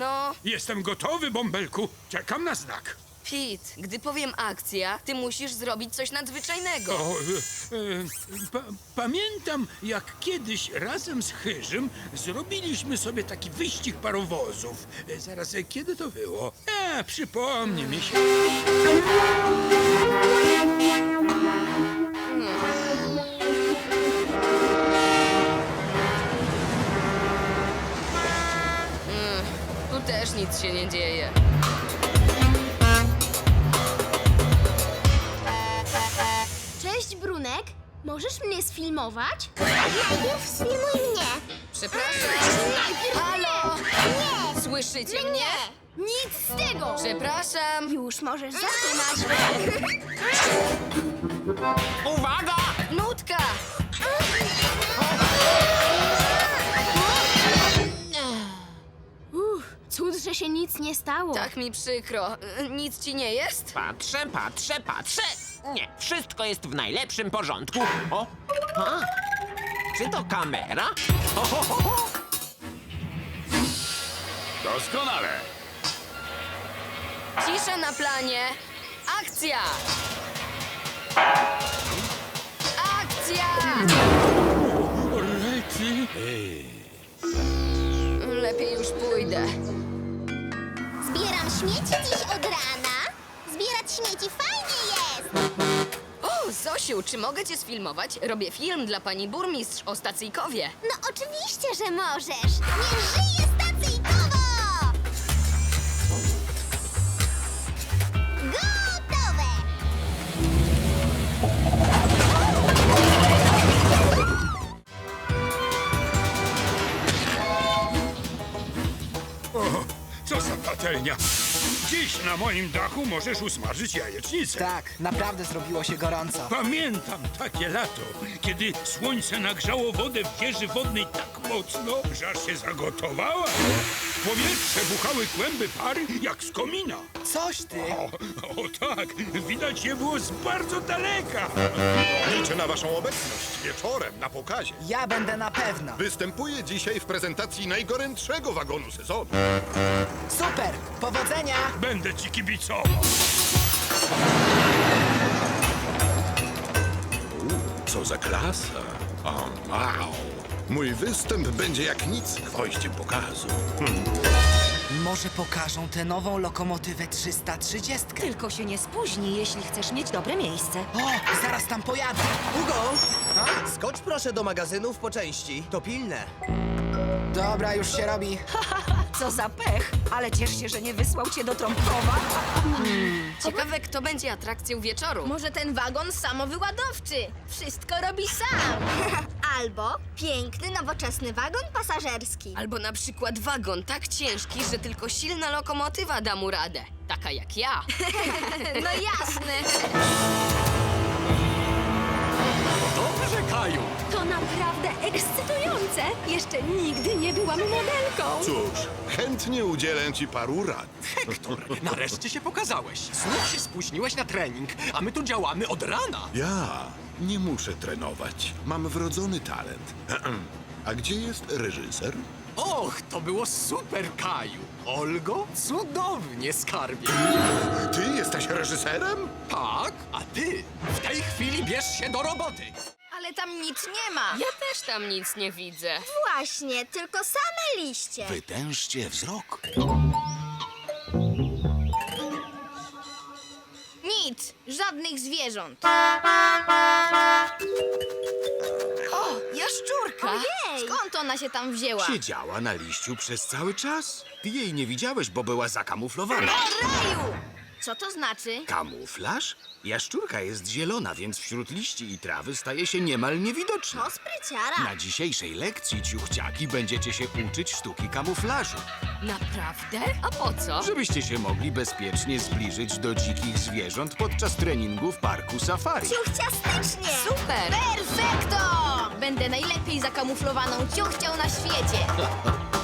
No, Jestem gotowy, bąbelku. Czekam na znak. Pete, gdy powiem akcja, ty musisz zrobić coś nadzwyczajnego. O, e, e, pa, pamiętam, jak kiedyś razem z Chyżym zrobiliśmy sobie taki wyścig parowozów. E, zaraz, e, kiedy to było? E, przypomnij mi się. Nic się nie dzieje. Cześć, Brunek. Możesz mnie sfilmować? Najpierw sfilmuj mnie. Przepraszam. Najpierw Halo! Nie. Słyszycie mnie? Nic z tego! Przepraszam. Już możesz zaczynać. Uwaga! Nutka! Że się nic nie stało. Tak mi przykro. E, Nic ci nie jest? Patrzę, patrzę, patrzę. Nie, wszystko jest w najlepszym porządku. O, a, czy to kamera? Ho, ho, ho, ho. Doskonale. Cisza na planie. Akcja! Akcja! O. Lepiej już pójdę. Zbieram śmieci dziś od rana. Zbierać śmieci fajnie jest. O, Zosiu, czy mogę cię sfilmować? Robię film dla pani burmistrz o stacyjkowie. No oczywiście, że możesz. Niech żyje patelnia. Dziś na moim dachu możesz usmażyć jajecznicę. Tak, naprawdę zrobiło się gorąco. Pamiętam takie lato, kiedy słońce nagrzało wodę w wieży wodnej tak mocno, że aż się zagotowała. W powietrze buchały kłęby pary jak z komina. Coś ty! O, o tak, widać je było z bardzo daleka. Liczę na waszą obecność wieczorem na pokazie. Ja będę na pewno. Występuję dzisiaj w prezentacji najgorętszego wagonu sezonu. Super! Powodzenia! Będę ci kibicował. Co za klasa! O, wow! Mój występ będzie jak nic gwoździem pokazu. Może pokażą tę nową lokomotywę 330. Tylko się nie spóźnij, jeśli chcesz mieć dobre miejsce. O, zaraz tam pojadę. Hugo! Skocz proszę do magazynów po części. To pilne. Dobra, już się robi. Co za pech, ale ciesz się, że nie wysłał cię do Trąbkowa. Ciekawe, kto będzie atrakcją wieczoru. Może ten wagon samowyładowczy. Wszystko robi sam. Albo piękny, nowoczesny wagon pasażerski. Albo na przykład wagon tak ciężki, że tylko silna lokomotywa da mu radę. Taka jak ja. No jasne. Dobrze, Kaju. To naprawdę ekscytujące. Jeszcze nigdy nie byłam modelką. Cóż, chętnie udzielę ci paru rad. Hektor, nareszcie się pokazałeś. Znów się spóźniłeś na trening, a my tu działamy od rana. Ja nie muszę trenować. Mam wrodzony talent. A gdzie jest reżyser? Och, to było super, Kaju. Olgo, cudownie, skarbie. Ty jesteś reżyserem? Tak, a ty w tej chwili bierz się do roboty. Ale tam nic nie ma. Ja też tam nic nie widzę. Właśnie, tylko same liście. Wytężcie wzrok. Nic. Żadnych zwierząt. O, jaszczurka! Ej, skąd ona się tam wzięła? Siedziała na liściu przez cały czas. Ty jej nie widziałeś, bo była zakamuflowana. Raju! Co to znaczy? Kamuflaż? Jaszczurka jest zielona, więc wśród liści i trawy staje się niemal niewidoczna. To spryciara. Na dzisiejszej lekcji, ciuchciaki, będziecie się uczyć sztuki kamuflażu. Naprawdę? A po co? Żebyście się mogli bezpiecznie zbliżyć do dzikich zwierząt podczas treningu w parku safari. Ciuchciastycznie. Super! Perfekto! Będę najlepiej zakamuflowaną ciuchcią na świecie.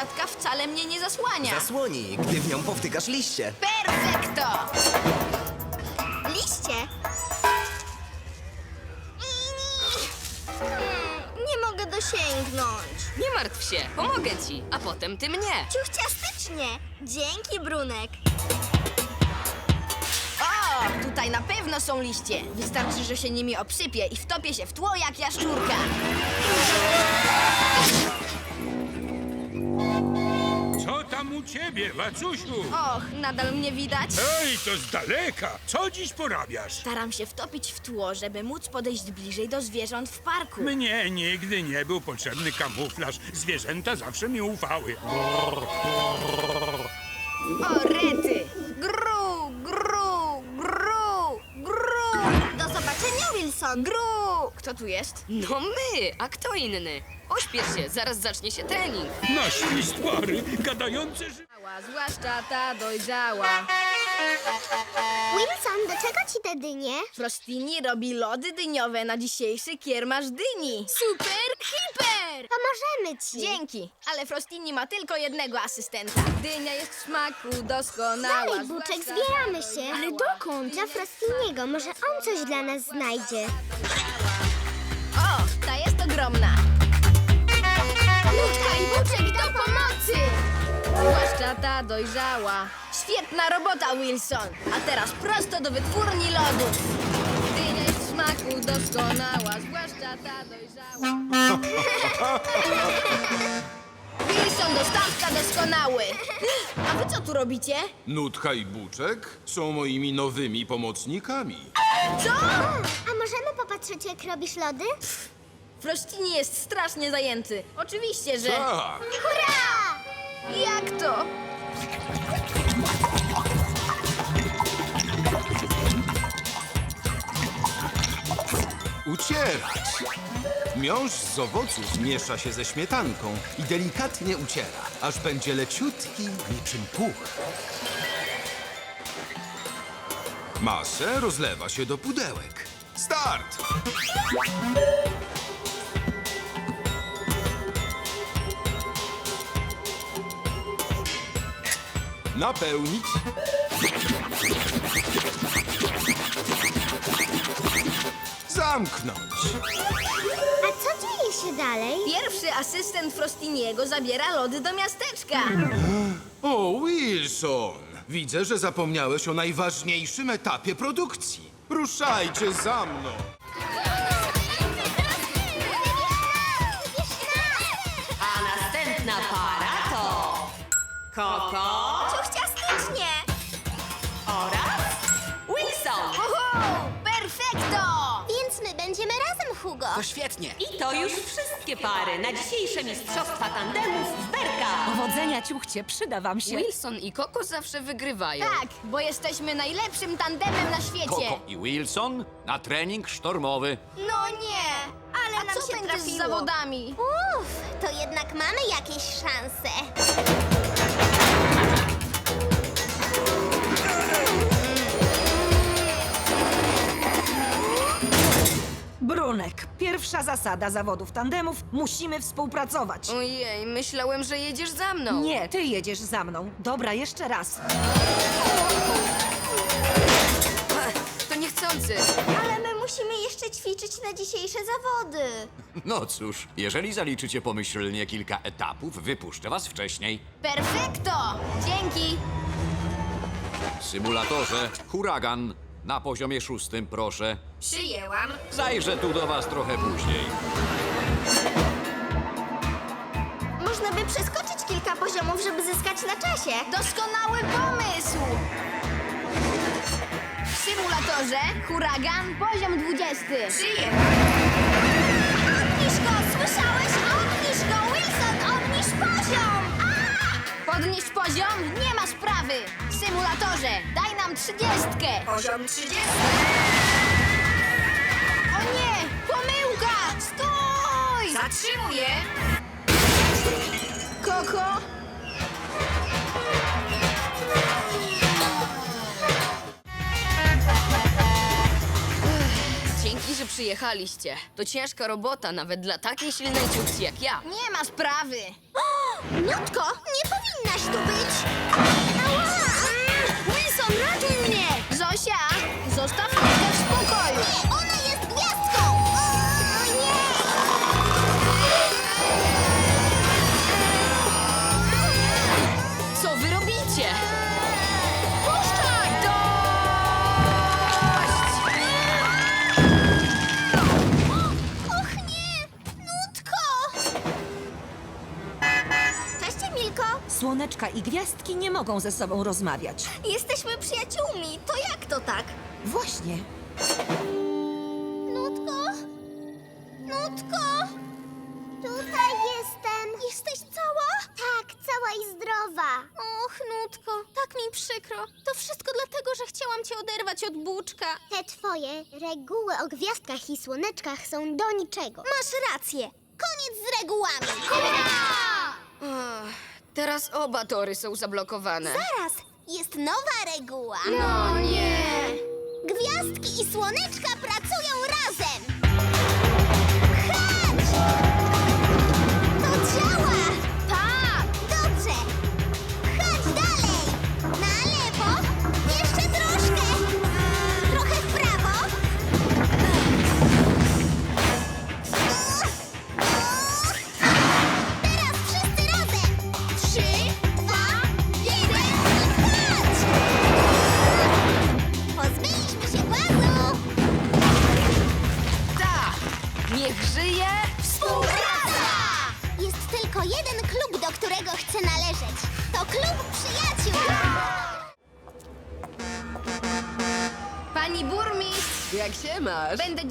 siatka wcale mnie nie zasłania. Zasłoni, gdy w nią powtykasz liście. Perfekto! Liście? Hmm, nie mogę dosięgnąć. Nie martw się, pomogę ci, a potem ty mnie. Ciuchciastycznie. Dzięki, Brunek. O, tutaj na pewno są liście. Wystarczy, że się nimi obsypię i wtopię się w tło jak jaszczurka. U ciebie, Wacusiu? Och, nadal mnie widać? Ej, to z daleka. Co dziś porabiasz? Staram się wtopić w tło, żeby móc podejść bliżej do zwierząt w parku. Mnie nigdy nie był potrzebny kamuflaż. Zwierzęta zawsze mi ufały. O, rety! Gru, gru, gru, gru, Do zobaczenia, Wilson. gru! Kto tu jest? No my, a kto inny? Pośpiesz się, zaraz zacznie się trening. Na świstwary, gadające ży... Mała, zwłaszcza ta dojrzała. Wilson, do czego ci te dynie? Frostini robi lody dyniowe na dzisiejszy kiermasz dyni. Super hiper! Pomożemy ci. Dzięki, ale Frostini ma tylko jednego asystenta. Dynia jest w smaku doskonała. Dalej, Buczek, zwłaszcza zbieramy się. dojrzała. dokąd? Dla Frostiniego, może on coś dla nas znajdzie. Ogromna. Ludka i Buczek do pomocy! Zwłaszcza ta dojrzała. Świetna robota, Wilson. A teraz prosto do wytwórni lodów. Dynia jest w smaku doskonała, zwłaszcza ta dojrzała. Wilson, dostawca doskonały. A wy co tu robicie? Nutka i Buczek są moimi nowymi pomocnikami. Co? A możemy popatrzeć, jak robisz lody? Frostini jest strasznie zajęty. Oczywiście, że... Tak, Hurra! Jak to? Ucierać. Miąższ z owoców miesza się ze śmietanką i delikatnie uciera, aż będzie leciutki niczym puch. Masę rozlewa się do pudełek. Start! Napełnić. Zamknąć. A co dzieje się dalej? Pierwszy asystent Frostiniego zabiera lody do miasteczka. O, Wilson! Widzę, że zapomniałeś o najważniejszym etapie produkcji. Ruszajcie za mną! A następna para to Koko To świetnie. I to już wszystkie pary na dzisiejsze Mistrzostwa Tandemów w Berka. Powodzenia, ciuchcie, przyda wam się. Wilson i Koko zawsze wygrywają. Tak, bo jesteśmy najlepszym tandemem na świecie. Koko i Wilson na trening sztormowy. No nie, ale A nam co się będzie trafiło. z zawodami? Uff, to jednak mamy jakieś szanse. Brunek, pierwsza zasada zawodów tandemów, musimy współpracować. Ojej, myślałem, że jedziesz za mną. Nie, ty jedziesz za mną. Dobra, jeszcze raz. To niechcący. Ale my musimy jeszcze ćwiczyć na dzisiejsze zawody. No cóż, jeżeli zaliczycie pomyślnie kilka etapów, wypuszczę was wcześniej. Perfekto! Dzięki! W symulatorze huragan na poziomie szóstym, proszę. Przyjęłam. Zajrzę tu do was trochę później. Można by przeskoczyć kilka poziomów, żeby zyskać na czasie. Doskonały pomysł! W symulatorze huragan poziom 20. Przyjęłam. Obniż go, słyszałeś? Obniż go, Wilson, obniż poziom! A! Podnieść poziom? Nie ma sprawy! W symulatorze daj trzydziestkę! Poziom 30. O nie! Pomyłka! Stój! Zatrzymuję. Koko! Dzięki, że przyjechaliście. To ciężka robota nawet dla takiej silnej ciuchci jak ja. Nie ma sprawy! Nutko, nie powinnaś tu być! Ratuj mnie! Zosia, zostaw mnie i gwiazdki nie mogą ze sobą rozmawiać. Jesteśmy przyjaciółmi. To jak to tak? Właśnie. Nutko? Nutko? Tutaj jestem. Jesteś cała? Tak, cała i zdrowa. Och, Nutko, tak mi przykro. To wszystko dlatego, że chciałam cię oderwać od buczka. Te twoje reguły o gwiazdkach i słoneczkach są do niczego. Masz rację. Koniec z regułami. Ach, teraz oba tory są zablokowane. Zaraz, jest nowa reguła. No nie. Gwiazdki i słoneczka pracują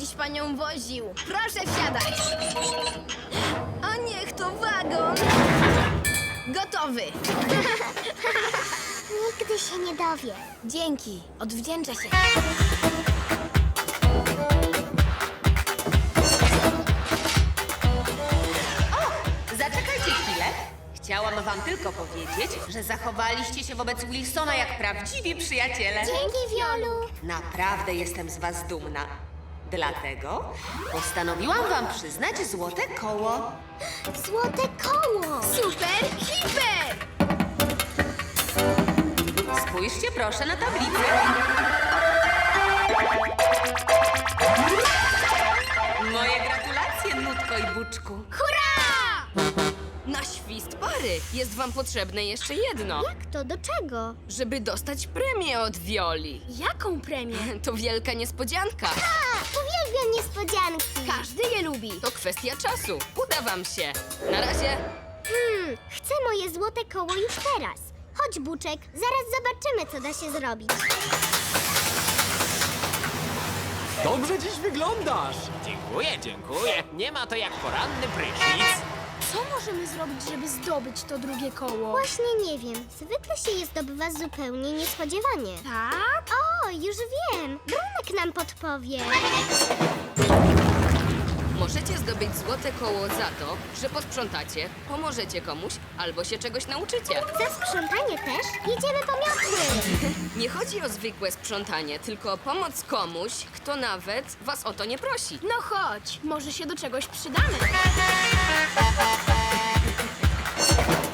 dziś panią woził. Proszę wsiadać. A niech to wagon. Gotowy. Nigdy się nie dowie. Dzięki. Odwdzięczę się. Zaczekajcie chwilę. Chciałam wam tylko powiedzieć, że zachowaliście się wobec Wilsona jak prawdziwi przyjaciele. Dzięki, Wiolu. Naprawdę jestem z was dumna. Dlatego postanowiłam wam przyznać złote koło. Złote koło! Super, hiper! Spójrzcie proszę na tablicę. Moje gratulacje, Nutko i Buczku. Na świst pary jest wam potrzebne jeszcze jedno. Jak to? Do czego? Żeby dostać premię od Violi. Jaką premię? To wielka niespodzianka. A, uwielbiam niespodzianki. Każdy je lubi. To kwestia czasu. Uda wam się. Na razie. Hmm, chcę moje złote koło już teraz. Chodź, Buczek, zaraz zobaczymy, co da się zrobić. Dobrze dziś wyglądasz. Dziękuję, dziękuję. Nie ma to jak poranny prysznic. Co możemy zrobić, żeby zdobyć to drugie koło? Właśnie nie wiem. Zwykle się je zdobywa zupełnie niespodziewanie. Tak? O, już wiem. Brunek nam podpowie. Możecie zdobyć złote koło za to, że posprzątacie, pomożecie komuś albo się czegoś nauczycie. Za sprzątanie też jedziemy po miotły. Nie chodzi o zwykłe sprzątanie, tylko o pomoc komuś, kto nawet was o to nie prosi. No chodź, może się do czegoś przydamy. Thank you.